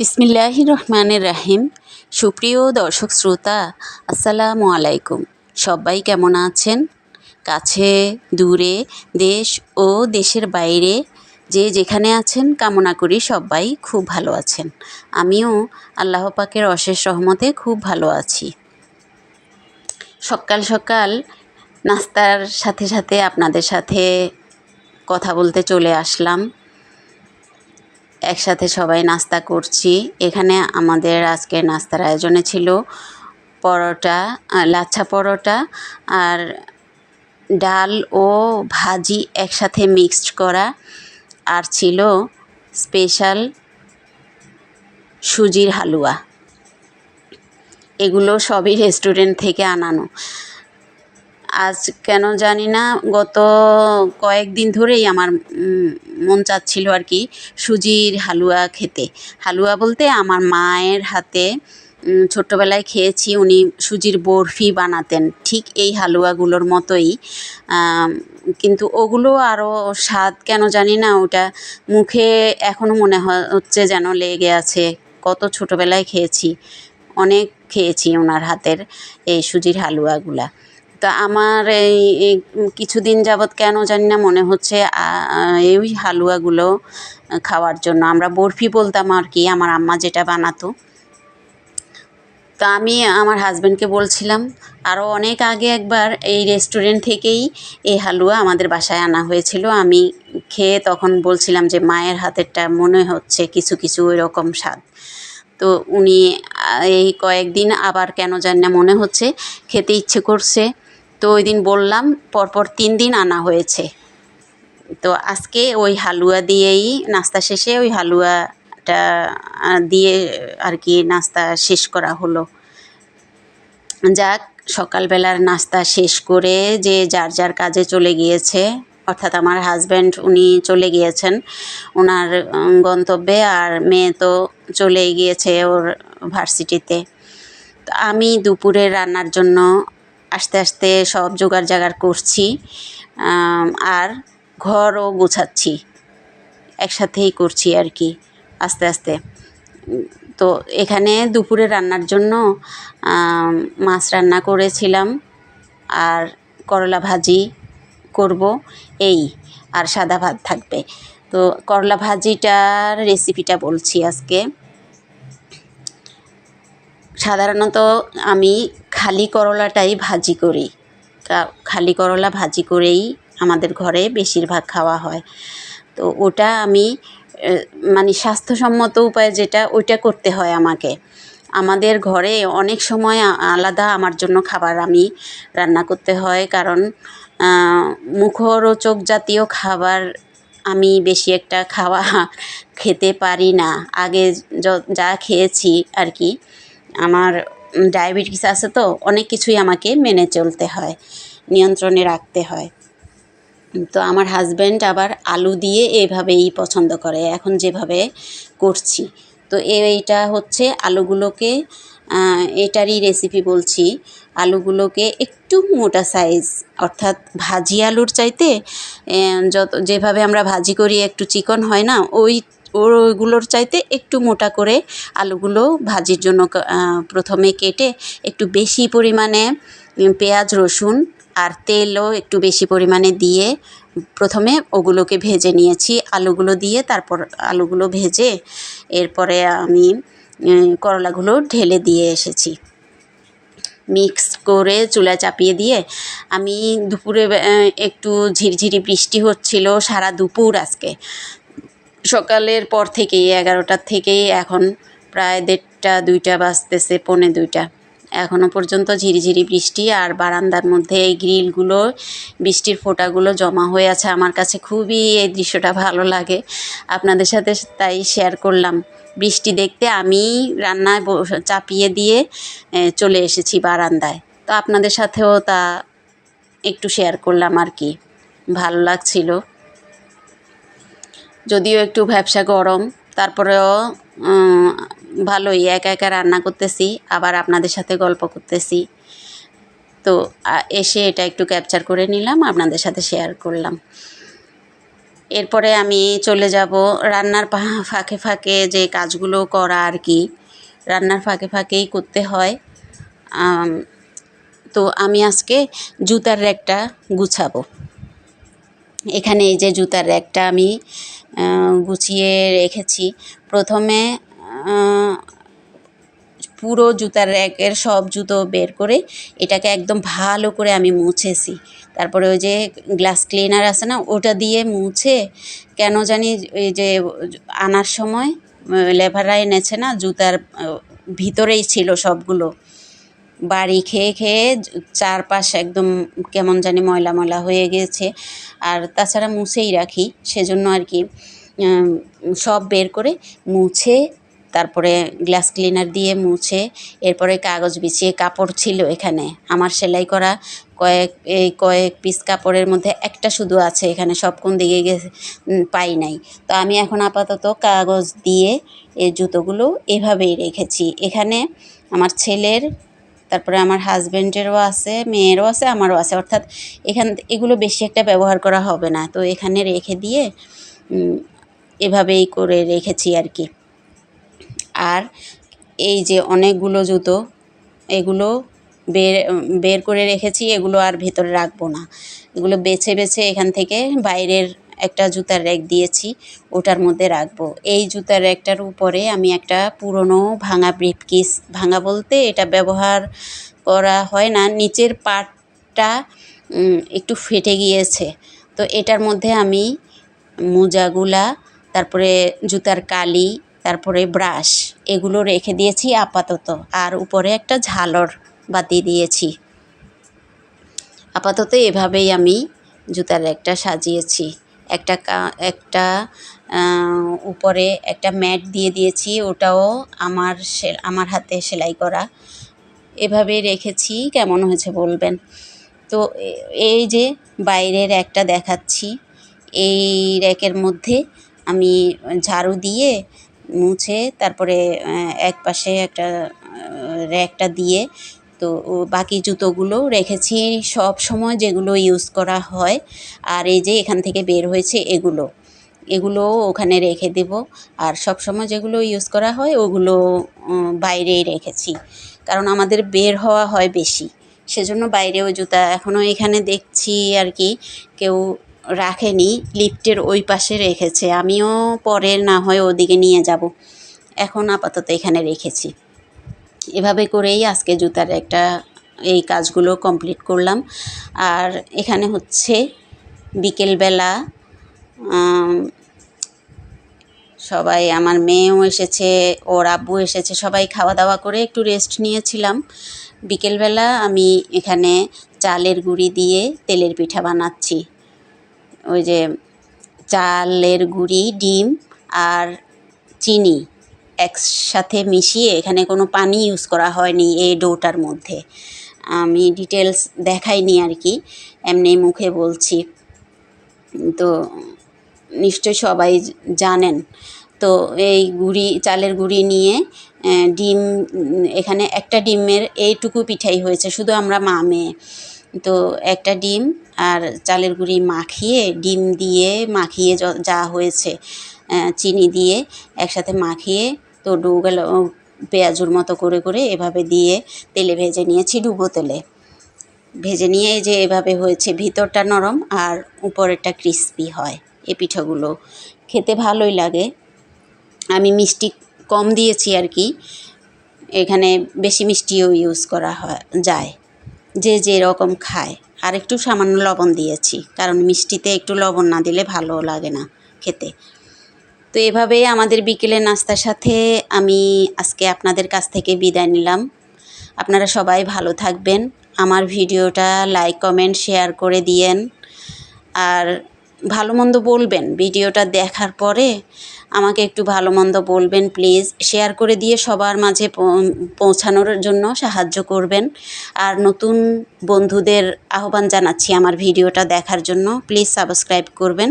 বিসমিল্লাহ রহমানের রাহিম। সুপ্রিয় দর্শক শ্রোতা, আসসালামু আলাইকুম। সবাই কেমন আছেন? কাছে, দূরে, দেশ ও দেশের বাইরে যে যেখানে আছেন, কামনা করি সবাই খুব ভালো আছেন। আমিও আল্লাহ পাকের অশেষ রহমতে খুব ভালো আছি। সকাল সকাল নাস্তার সাথে সাথে আপনাদের সাথে কথা বলতে চলে আসলাম। একসাথে সবাই নাস্তা করছি। এখানে আমাদের আজকে নাস্তার আয়োজনে ছিল পরোটা লাচ্ছা পরোটা আর ডাল ও ভাজি একসাথে মিক্সড করা। আর ছিল স্পেশাল সুজির হালুয়া। এগুলো সবই রেস্টুরেন্ট থেকে আনানো। আজ কেন জানি না, গত কয়েকদিন ধরেই আমার মন চাচ্ছিল আর কি সুজির হালুয়া খেতে। হালুয়া বলতে আমার মায়ের হাতে ছোট্টবেলায় খেয়েছি, উনি সুজির বরফি বানাতেন। ঠিক এই হালুয়াগুলোর মতোই। কিন্তু ওগুলো আরও স্বাদ কেন জানি না, ওটা মুখে এখনও মনে হচ্ছে যেন লেগে আছে। কত ছোটোবেলায় খেয়েছি, অনেক খেয়েছি ওনার হাতের এই সুজির হালুয়াগুলা। তা আমার এই এই কিছুদিন যাবৎ কেন জানি না মনে হচ্ছে এই হালুয়াগুলো খাওয়ার জন্য। আমরা বরফি বলতাম আর কি, আমার আম্মা যেটা বানাতো। তো আমি আমার হাজব্যান্ডকে বলছিলাম আরও অনেক আগে একবার এই রেস্টুরেন্ট থেকেই এই হালুয়া আমাদের বাসায় আনা হয়েছিল। আমি খেয়ে তখন বলছিলাম যে, মায়ের হাতেরটা মনে হচ্ছে কিছু কিছু ওই রকম স্বাদ। তো উনি এই কয়েকদিন আবার কেন জানি না মনে হচ্ছে, খেতে ইচ্ছে করছে। তো ওই দিন বললাম, পরপর তিন দিন আনা হয়েছে। তো আজকে ওই হালুয়া দিয়েই নাস্তা শেষে ওই হালুয়াটা দিয়ে আর কি নাস্তা শেষ করা হলো। যাক, সকালবেলার নাস্তা শেষ করে যে যার যার কাজে চলে গিয়েছে, অর্থাৎ আমার হাজব্যান্ড উনি চলে গিয়েছেন। ওনার গন্তব্যে আর মেয়ে তো চলেই গিয়েছে ওর ভার্সিটিতে আমি দুপুরে রান্নার জন্য আস্তে আস্তে সব জোগাড় জাগার করছি আর ঘরও গোছাচ্ছি, একসাথেই করছি আর কি, আস্তে আস্তে। তো এখানে দুপুরে রান্নার জন্য মাছ রান্না করেছিলাম, আর করলা ভাজি করব, এই, আর সাদা ভাত থাকবে। তো করলা ভাজিটার রেসিপিটা বলছি আজকে। সাধারণত আমি খালি করলাটাই ভাজি করি। খালি করলা ভাজি করেই আমাদের ঘরে বেশিরভাগ খাওয়া হয়। তো ওটা আমি মানে স্বাস্থ্যসম্মত উপায় যেটা, ওইটা করতে হয় আমাকে। আমাদের ঘরে অনেক সময় আলাদা আমার জন্য খাবার আমি রান্না করতে হয় কারণ মুখরোচক জাতীয় খাবার আমি বেশি একটা খাওয়া খেতে পারি না। আগে যা খেয়েছি আর কি, আমার ডায়াবেটিস আছে তো, অনেক কিছুই আমাকে মেনে চলতে হয়, নিয়ন্ত্রণে রাখতে হয়। তো আমার হাজব্যান্ড আবার আলু দিয়ে এভাবেই পছন্দ করে, এখন যেভাবে করছি। তো এইটা হচ্ছে আলুগুলোকে এটারই রেসিপি বলছি, আলুগুলোকে একটু মোটা সাইজ অর্থাৎ ভাজি আলুর চাইতে যত, যেভাবে আমরা ভাজি করি, একটু চিকন হয় না, ওই ওইগুলোর চাইতে একটু মোটা করে আলুগুলো ভাজির জন্য প্রথমে কেটে একটু বেশি পরিমাণে পেঁয়াজ, রসুন আর তেলও একটু বেশি পরিমাণে দিয়ে প্রথমে ওগুলোকে ভেজে নিয়েছি। আলুগুলো দিয়ে তারপর আলুগুলো ভেজে এরপরে আমি করলাগুলো ঢেলে দিয়ে এসেছি। মিক্স করে চুলা চাপিয়ে দিয়ে আমি দুপুরে একটু ঝিরঝিরি বৃষ্টি হচ্ছিল সারা দুপুর আজকে। সকালের পর থেকেই, এগারোটার থেকেই এখন প্রায় দেড়টা, দুইটা বাজতেছে, পৌনে দুইটা। এখনও পর্যন্ত ঝিরিঝিরি বৃষ্টি আর বারান্দার মধ্যে এই গ্রিলগুলো, বৃষ্টির ফোঁটাগুলো জমা হয়ে আছে। আমার কাছে খুবই এই দৃশ্যটা ভালো লাগে। আপনাদের সাথে তাই শেয়ার করলাম। বৃষ্টি দেখতে আমি রান্নায় চাপিয়ে দিয়ে চলে এসেছি বারান্দায়। তো আপনাদের সাথেও তা একটু শেয়ার করলাম আর কি। ভালো লাগছিল। যদিও একটু ব্যবসা গরম, তারপরেও ভালোই, একা একা রান্না করতেছি, আবার আপনাদের সাথে গল্প করতেছি। তো এসে এটা একটু ক্যাপচার করে নিলাম, আপনাদের সাথে শেয়ার করলাম। এরপরে আমি চলে যাব রান্নার ফাঁকে ফাঁকে যে কাজগুলো করা আর কি, রান্নার ফাঁকে ফাঁকেই করতে হয়। তো আমি আজকে জুতার র্যাকটা গুছাবো। এখানে এই যে জুতার র্যাকটা আমি গুছিয়ে রেখেছি। প্রথমে পুরো জুতার র্যাকের সব জুতো বের করে এটাকে একদম ভালো করে আমি মুছেছি। তারপরে ওই যে গ্লাস ক্লিনার আছে না, ওটা দিয়ে মুছে কেন জানি এই যে আনার সময়, লেভাররা এনেছে না, জুতার ভিতরেই ছিল সবগুলো। বাড়ি খেয়ে খেয়ে চারপাশ একদম কেমন জানি ময়লা ময়লা হয়ে গেছে। আর তাছাড়া মুছেই রাখি, সেজন্য আর কি সব বের করে মুছে, তারপরে গ্লাস ক্লিনার দিয়ে মুছে, এরপরে কাগজ বিছিয়ে কাপড় ছিল এখানে। আমার সেলাই করা কয়েক, এই কয়েক পিস কাপড়ের মধ্যে একটা শুধু আছে এখানে, সব কোন দিকে গেছে পাই নাই। তো আমি এখন আপাতত কাগজ দিয়ে এই জুতোগুলো এভাবেই রেখেছি। এখানে আমার ছেলের তারপরে আমার হাজব্যান্ডেরও আছে, মেয়েরও আছে, আমারও আছে। অর্থাৎ এখান, এগুলো বেশি একটা ব্যবহার করা হবে না। তো এখানে রেখে দিয়ে এভাবেই করে রেখেছি আর কি। আর এই যে অনেকগুলো জুতো, এগুলো বের বের করে রেখেছি, এগুলো আর ভেতরে রাখব না। এগুলো বেছে বেছে এখান থেকে বাইরের একটা জুতার র্যাক দিয়েছি, ওটার মধ্যে রাখব। এই জুতার র্যাকটার উপরে আমি একটা পুরনো ভাঙা ব্রিফকেস, ভাঙা বলতে এটা ব্যবহার করা হয় না, নিচের পাটটা একটু ফেটে গিয়েছে। তো এটার মধ্যে আমি মোজাগুলা, তারপরে জুতার কালি, তারপরে ব্রাশ, এগুলো রেখে দিয়েছি আপাতত। আর উপরে একটা ঝালর বাতি দিয়েছি। আপাতত এভাবেই আমি জুতার একটা সাজিয়েছি। একটা একটা উপরে একটা ম্যাট দিয়ে দিয়েছি, ওটাও আমার আমার হাতে সেলাই করা। এভাবে রেখেছি, কেমন হয়েছে বলবেন? তো এই যে বাইরের একটা দেখাচ্ছি, এই র্যাকের মধ্যে আমি ঝাড়ু দিয়ে মুছে, তারপরে এক পাশে একটা র্যাকটা দিয়ে তো বাকি জুতোগুলো রেখেছি সব সময় যেগুলো ইউজ করা হয়। আর এই যে এখান থেকে বের হয়েছে এগুলো। এগুলো ওখানে রেখে দেব। আর সব সময় যেগুলো ইউজ করা হয় ওগুলো বাইরেই রেখেছি। কারণ আমাদের বের হওয়া হয় বেশি। সেজন্য বাইরেও জুতা এখনও এখানে দেখছি আর কি, কেউ রাখেনি। লিফটের ওই পাশে রেখেছে। আমিও পরে না হয় ওদিকে নিয়ে যাব। এখন আপাতত এখানে রেখেছি। এভাবে করেই আজকে জুতার একটা এই কাজগুলো কমপ্লিট করলাম। আর এখানে হচ্ছে বিকেলবেলা সবাই, আমার মেয়েও এসেছে, ওর আব্বু এসেছে, সবাই খাওয়া দাওয়া করে একটু রেস্ট নিয়েছিলাম। বিকেলবেলা আমি এখানে চালের গুঁড়ি দিয়ে তেলের পিঠা বানাচ্ছি। ওই যে চালের গুঁড়ি, ডিম আর চিনি। একসাথে মিশিয়ে এখানে কোনো পানি ইউজ করা হয়নি এই ডোটার মধ্যে। আমি ডিটেলস দেখাইনি আর কি, এমনি মুখে বলছি। তো নিশ্চয় সবাই জানেন। তো এই গুড়ি, চালের গুঁড়ি নিয়ে ডিম এখানে একটা ডিমের এইটুকু পিঠাই হয়েছে, শুধু আমরা মা, মেয়ে। তো একটা ডিম আর চালের গুঁড়ি মাখিয়ে, ডিম দিয়ে মাখিয়ে যা হয়েছে চিনি দিয়ে একসাথে মাখিয়ে তো ডোগুলো পেঁয়াজুর মতো করে করে এভাবে দিয়ে তেলে ভেজে নিয়েছি ডুবো তেলে। ভেজে নিয়ে যে এভাবে হয়েছে, ভিতরটা নরম আর উপরেরটা ক্রিস্পি হয় এ পিঠাগুলো। খেতে ভালোই লাগে। আমি মিষ্টি কম দিয়েছি আর কি। এখানে বেশি মিষ্টিও ইউজ করা হয়, যায়। যে যে রকম খায়। আর একটু সামান্য লবণ দিয়েছি, কারণ মিষ্টিতে একটু লবণ না দিলে ভালো লাগে না খেতে। তো এভাবেই আমাদের বিকেলের নাস্তার সাথে আমি আজকে আপনাদের কাছ থেকে বিদায় নিলাম। আপনারা সবাই ভালো থাকবেন। আমার ভিডিওটা লাইক, কমেন্ট, শেয়ার করে দিয়েন। আর ভালো মন্দ বলবেন। ভিডিওটা দেখার পরে আমাকে একটু ভালো মন্দ বলবেন, প্লিজ। শেয়ার করে দিয়ে সবার মাঝে পৌঁছানোর জন্য সাহায্য করবেন। আর নতুন বন্ধুদের আহ্বান জানাচ্ছি আমার ভিডিওটা দেখার জন্য। প্লিজ সাবস্ক্রাইব করবেন।